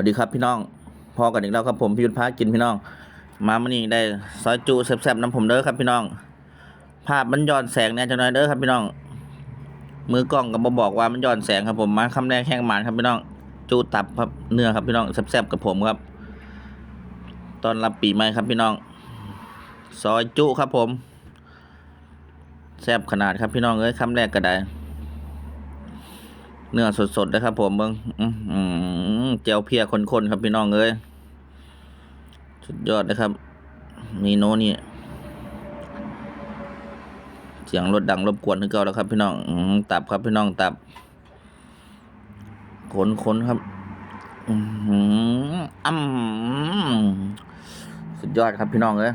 วัสดีครับพี่น้องพอกันอีกแล้วครับผมพี่ยุทธพากินพี่น้อง มามื่อนี้ได้ซอยจูแซ่บๆน้ำผมเด้อครับพี่น้อง ภาพมันย้อนแสงเนี่ยจังหน่อยเด้อครับพี่น้อง มือกล้องก็บบอกว่ามันย้อนแสงครับผมมาคำแรกแห้งหมานครับพี่น้อง จูตับครับเนื้อครับพี่น้องแซ่บๆกับผมครับ ตอนรับปีใหม่ครับพี่น้อง ซอยจุครับผมแซ่บขนาดครับพี่น้องเอ้ยคำแรกก็ได้ เนื้อสดๆนะครับผมเบิ้งอื้อหือ เจียวเพียคนๆครับพี่น้องเอ้ยสุดยอดนะครับ มีโนนี่เสียงรถดังรบกวนนึกเก่าแล้วครับ พี่น้องอตับครับพี่น้องตับขนขนๆครับอือหืออ้ำสุดยอดครับพี่น้องเอ้ย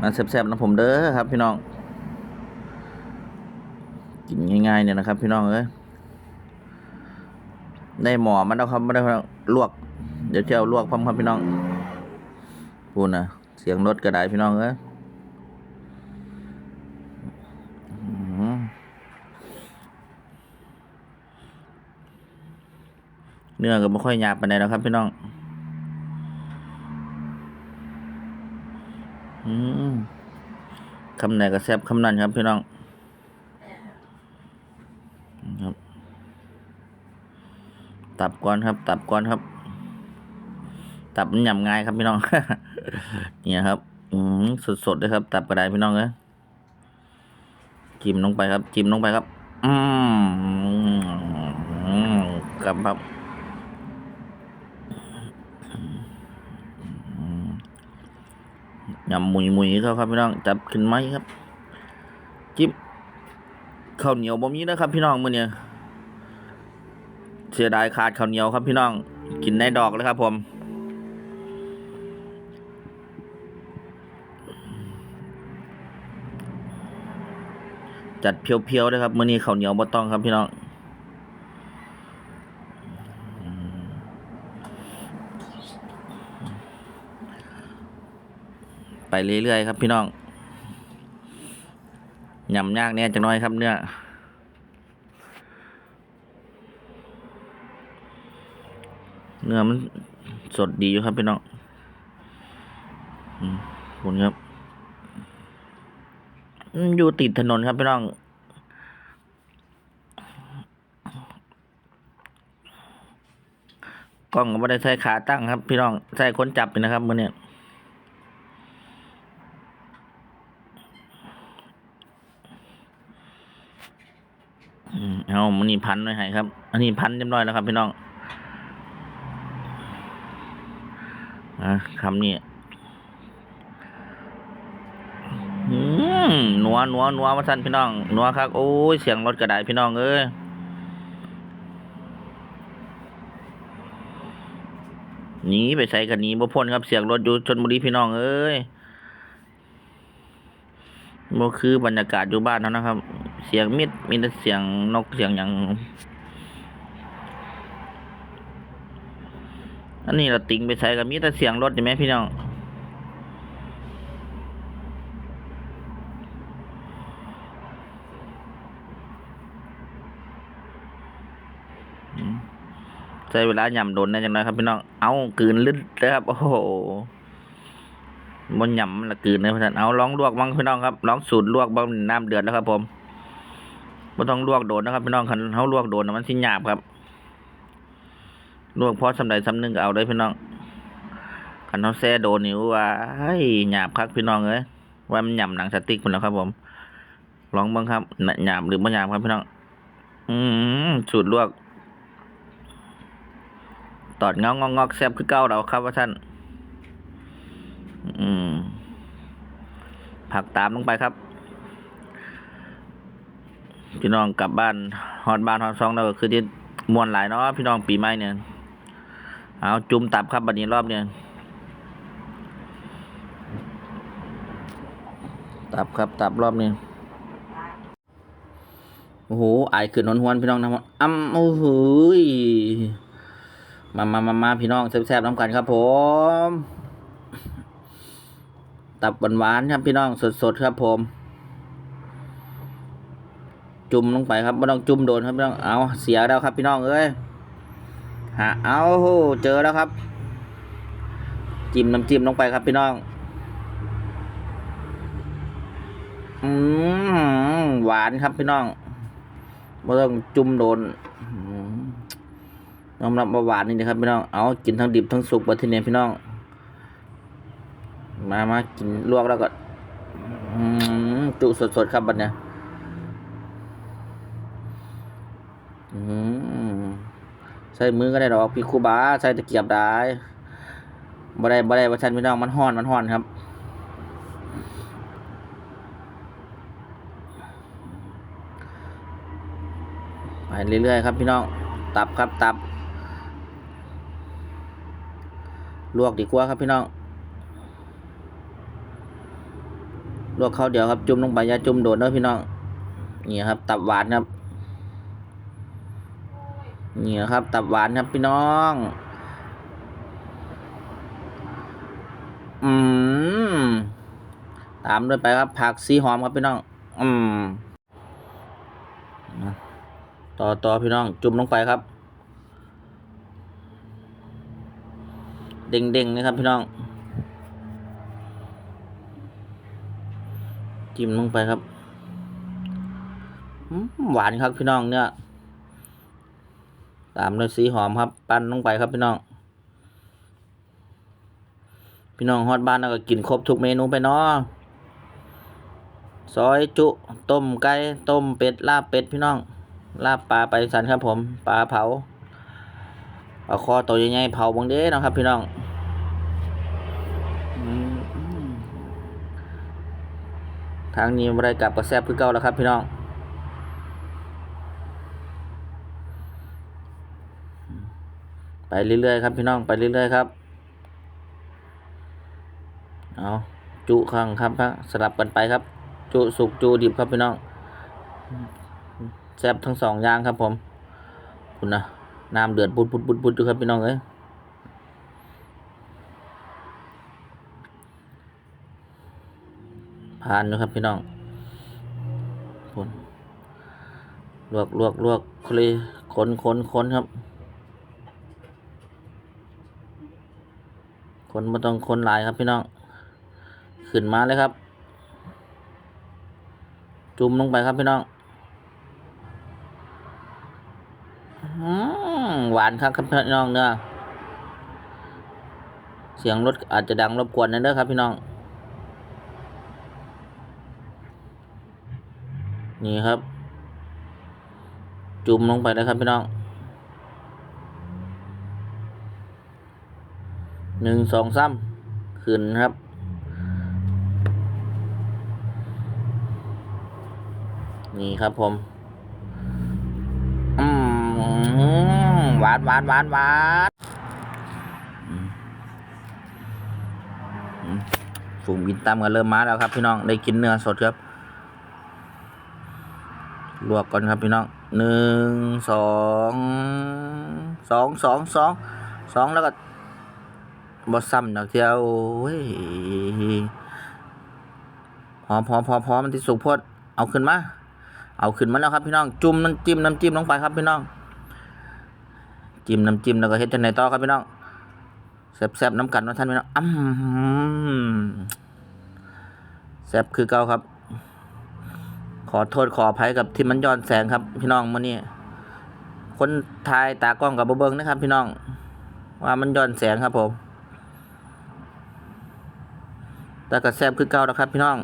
มาแซ่บๆนะผมเด้อครับ พี่น้อง กินง่ายๆเนี่ยนะครับ พี่น้องเอ้ย ได้หมอมันแล้วครับไม่ได้ลวก เดี๋ยวจะเอาลวกพร้อมครับพี่น้องพูดนะเสียงรถกระไดพี่น้องเอ้ยเนื้อก็ไม่ค่อยหยาบปานใดแล้วครับพี่น้อง อืมคำไหนก็แซ่บคำนั้นครับพี่น้อง ครับ ตับก้อนครับ ตับก้อนครับ ตับมันหยำง่ายครับพี่น้อง เนี่ยครับ อืมสดๆเลยครับ ตับกระไดพี่น้องเอ้ยจิ้มลงไปครับ จิ้มลงไปครับ อืมกับครับอืมยำมุยมุยเขาครับพี่น้องจับขึ้นไหมครับ จิ้มข้าวเหนียวบ่มีนะครับ พี่น้องมื้อเนี้ เสียดายขาดข้าวเหนียวครับพี่น้อง กินในดอกเลยครับผมจัดเพียวๆเลยครับมื้อนี้ข้าวเหนียวบ่ต้องครับพี่น้องไปเรื่อยๆครับพี่น้องยำยากแน่จังน้อยครับเนื้อ เนื้อมันสดดีอยู่ครับพี่น้องอคุณครับ อยู่ติดถนนครับพี่น้อง กล้องก็ไม่ได้ใช้ขาตั้งครับ พี่น้องใช้คนจับนะครับมื่อนี้อืมเอามันนี่พันไว้ให้ครับ อันนี้พันเรียบร้อยแล้วครับพี่น้อง อะคำนี้อืมนัวนัวนัวมาสั่นพี่น้องนัวครับโอ้ยเสียงรถกระไดพี่น้องเอ้ยหนีไปใส่กันหนีบ่พ้นครับเสียงรถอยู่ชนบุรีพี่น้องเอ้ยบ่คือบรรยากาศอยู่บ้านเท่านะครับ เสียงมิดมีแต่เสียงนกเสียงอย่าง นนี้เราติงไปใส่กับมีแต่เสียงรถใช่ไหมพี่น้องใช้เวลาย่ำโดนได้จังไงครับพี่น้อง เอากลืนลึดเลยครับ โอ้โหมันย่ำมันละกลืนเลยพี่น้องเอาลองลวกบ้างพี่น้องครับลองสูตรลวกบ้างน้ำเดือดแล้วครับผมไม่ต้องลวกโดนนะครับพี่น้องคันเขาลวกโดนนะมันสิหยาบครับ ลวกพอสำใดสำหนึงเอาได้พี่น้องคันเขาแซ่โดนนี่ว่าเฮ้ยหยาบครับพี่น้องเอ้ยว่ามันหย่ำหนังสติ๊กพุ่นแล้วครับ ผมลองบ้างครับน่ะหยาบหรือไม่หยาบครับพี่น้อง อืมสูตรลวก ตอดเงางองอกแซบคือเก้าเราครับว่าท่านอืมผักตามลงไปครับ พี่น้องกลับบ้านฮอดบ้านฮอดซองแล้วก็คือที่มวนหลายเนาะพี่น้องปีใหม่เนี่ย เอาจุ่มตับครับบัดนี้รอบเนี่ยตับครับตับรอบนี้โอ้โหไอขึ้นหวนพี่น้องนะอ้ำโอ้โหยมามามามาพี่น้องแซ่บๆน้ำกันครับผม ตับหวานๆครับพี่น้องสดๆครับผม จุ่มลงไปครับไม่ต้องจุ่มโดนครับพี่น้องเอาเสียแล้วครับพี่น้องเอ้ย หาเอาเจอแล้วครับ จิ้มน้ำจิ้มลงไปครับพี่น้อง อืมหวานครับพี่น้องไม่ต้องจุ่มโดนอืมยอมรับว่าหวานนี่นะครับพี่น้อง เอากินทั้งดิบทั้งสุกบัทีนี้พี่น้อง มามากินลวกแล้วก็อืมจุสดๆครับบัดเนี้ยอืม ใส่มือก็ได้ดอกพี่ครูบาใส่ตะเกียบได้บ่ได้บ่ได้ว่าชันพี่น้องมันห้อนมันห้อนครับไปเรื่อยๆครับพี่น้องตับครับตับ ลวกดีกว่าครับพี่น้อง ลวกข้าวเดียวครับจุ่มลงไปอย่าจุ่มโดนเด้อพี่น้องนี่ครับ ตับหวานครับ นี่นะครับ ตับหวานครับพี่น้อง อืม ตามด้วยไปครับ ผักสีหอมครับพี่น้อง อืม ต่อต่อพี่น้อง จุ่มลงไปครับ เด้งๆนะครับพี่น้อง จิ้มลงไปครับ หวานครับพี่น้องเนี่ย ตามด้วยสีหอมครับ ปั้นลงไปครับพี่น้อง พี่น้องฮอดบ้านแล้วก็กินครบทุกเมนูไปเนาะซอยจุ ต้มไก่ ต้มเป็ด ลาบเป็ดพี่น้อง ลาบปลาไปสันครับผมปลาเผาปลาคอตัวใหญ่ๆเผาบางเด้นะครับ พี่น้องทางนี้บ่ได้กลับก็แซ่บคือเก่าแล้วครับพี่น้อง ไป เรื่อยๆครับพี่น้องไปเรื่อยๆครับเอาจุข้างครับฮะสลับกันไปครับ จุสุกจุดิบครับพี่น้องแซ่บทั้งสองอย่างครับผมคุณนะน้ำเดือดปุดปุดปุดปุดอยู่ครับพี่น้องเอ้ยผ่านอยู่ครับพี่น้องคุณลวกลวกลวกคลีคนคนคนครับ คนมาต้องคนหลายครับพี่น้อง ขึ้นมาเลยครับ จุ่มลงไปครับพี่น้องอหวานครับครับพี่น้องเนื้อเสียงรถอาจจะดังรบกวนนะเด้อครับพี่น้อง นี่ครับ จุ่มลงไปเลยครับพี่น้อง หนึ่งสองสามขึ้นครับ นี่ครับผมอืมหวานหวานหวานหวานฝูงบินตามกันเริ่มมาแล้วครับพี่น้องได้กินเนื้อสดครับลวกก่อนครับพี่น้องหนึ่งสองสองสองสองสองแล้วก็ บอซ้ำดอกเทียวโอ้ยพอพอพอพอมันที่สุกพดเอาขึ้นมาเอาขึ้นมาแล้วครับพี่น้องจุ่มน้ำจิ้มน้ำจิ้มลงไปครับพี่น้องจิ้มน้ำจิ้มแล้วก็เฮ็ดจังไหนต่อครับพี่น้องแซ่บๆน้ำกันว่าท่านพี่น้องอ้ำแซ่บคือเก่าครับ ขอโทษขออภัยกับที่มันย้อนแสงครับ พี่น้องมื่อนี้คนถ่ายตากล้องกับบ่เบิ้งนะครับ พี่น้อง ว่ามันย้อนแสงครับผม แต่ก็แซบคือเก่าแล้วครับ พี่น้อง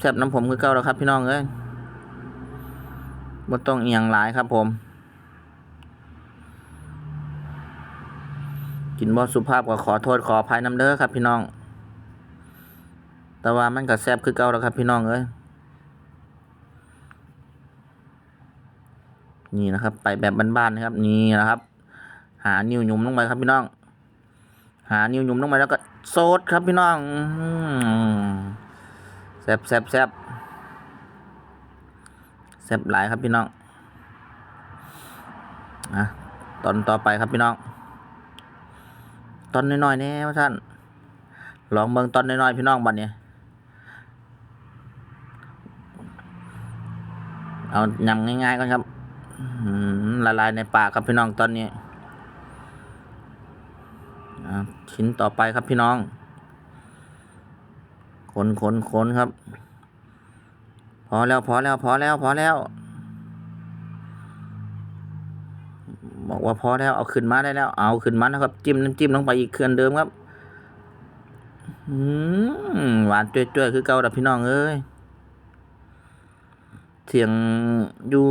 แซบน้ำผมคือเก่าแล้วครับ พี่น้องเอ้ยบ่ต้องเอียงหลายครับผม กินบ่สุภาพก็ขอโทษขออภัยน้ำเด้อครับ พี่น้อง แต่ว่ามันก็แซบคือเก่าแล้วครับ พี่น้องเอ้ยนี่นะครับ ไปแบบบ้านๆนะครับ นี่นะครับ หานิ้วหยุมลงไปครับพี่น้อง หานิ้วหยุมลงไปแล้วก็โซดครับพี่น้องแซบแซบแซบแซบหลายครับพี่น้องอะตอนต่อไปครับพี่น้อง ตอนน้อยๆแน่ว่าท่าน ลองเบิ่งตอนน้อยๆพี่น้องบัดเนี้เอายำง่ายๆก่อนครับละลายในปากครับพี่น้องตอนนี้อะ ชิ้นต่อไปครับพี่น้อง คนคนคนครับ พอแล้วพอแล้วพอแล้วพอแล้ว บอกว่าพอแล้วเอาขึ้นมาได้แล้ว เอาขึ้นมานะครับ จิ้มน้ำจิ้มลงไปอีกเคลื่อนเดิมครับอืมหวานจ้วยๆคือเก่าดับพี่น้องเอ้ยเสียงอยู่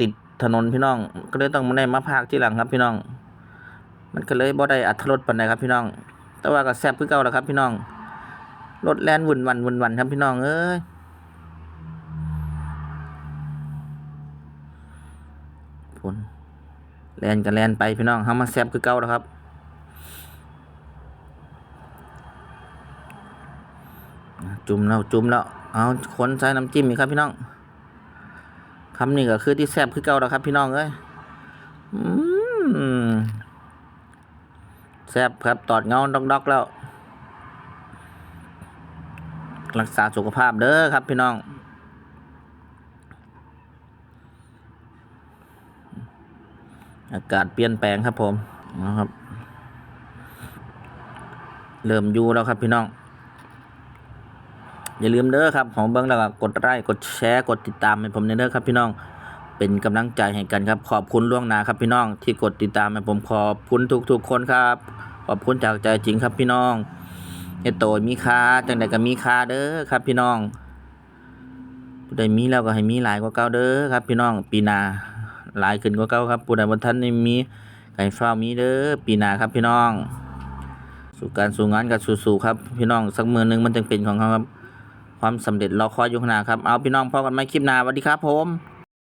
ติดถนนพี่น้อง ก็เลยต้องมาได้มาพากที่หลังครับพี่น้อง มันก็เลยบ่ได้อัตรสปานใดครับพี่น้อง แต่ว่าก็แซ่บคือเก่าแล้วครับพี่น้องรถแล่นวุ่นวันวุ่นวันครับพี่น้องเอ้ยฝนแล่นก็แล่นไปพี่น้องเฮามาแซ่บคือเก่าแล้วครับจุ่มแล้วจุ่มแล้วเอาคนใส่น้ำจิ้มอีกครับพี่น้องคำนี้ก็คือที่แซ่บคือเก่าแล้วครับพี่น้องเอ้ยอืม แซ่บครับตอดเงาดอกดอกๆแล้ว รักษาสุขภาพเด้อครับพี่น้องอากาศเปลี่ยนแปลงครับผมนะครับ เริ่มยูแล้วครับพี่น้อง อย่าลืมเด้อครับของเบิ้งแล้วก็กดไลค์กดแชร์กดติดตามให้ผมเด้อครับพี่น้อง เป็นกำลังใจให้กันครับ ขอบคุณล่วงหน้าครับพี่น้องที่กดติดตามให้ผมขอบคุณทุกๆคนครับ ขอบคุณจากใจจริงครับพี่น้องเฮดโตมีค่าจังใดก็มีค่าเด้อครับพี่น้องผู้ใดมีแล้วก็ให้มีหลายกว่าเก่าเด้อครับ พี่น้องปีหน้าหลายขึ้นกว่าเก่าครับผู้ใดบ่ทันได้มีก็ให้เฝ้ามีเด้อปีหน้าครับพี่น้อง สู่การสู่งานกับสู่ๆครับ พี่น้องสักมือหนึงมันจึงเป็นของเขาครับ ความสำเร็จเราคอยอยู่ข้างหน้าครับเอาพี่น้องพอกันไหมคลิปหน้าสวัสดีครับผม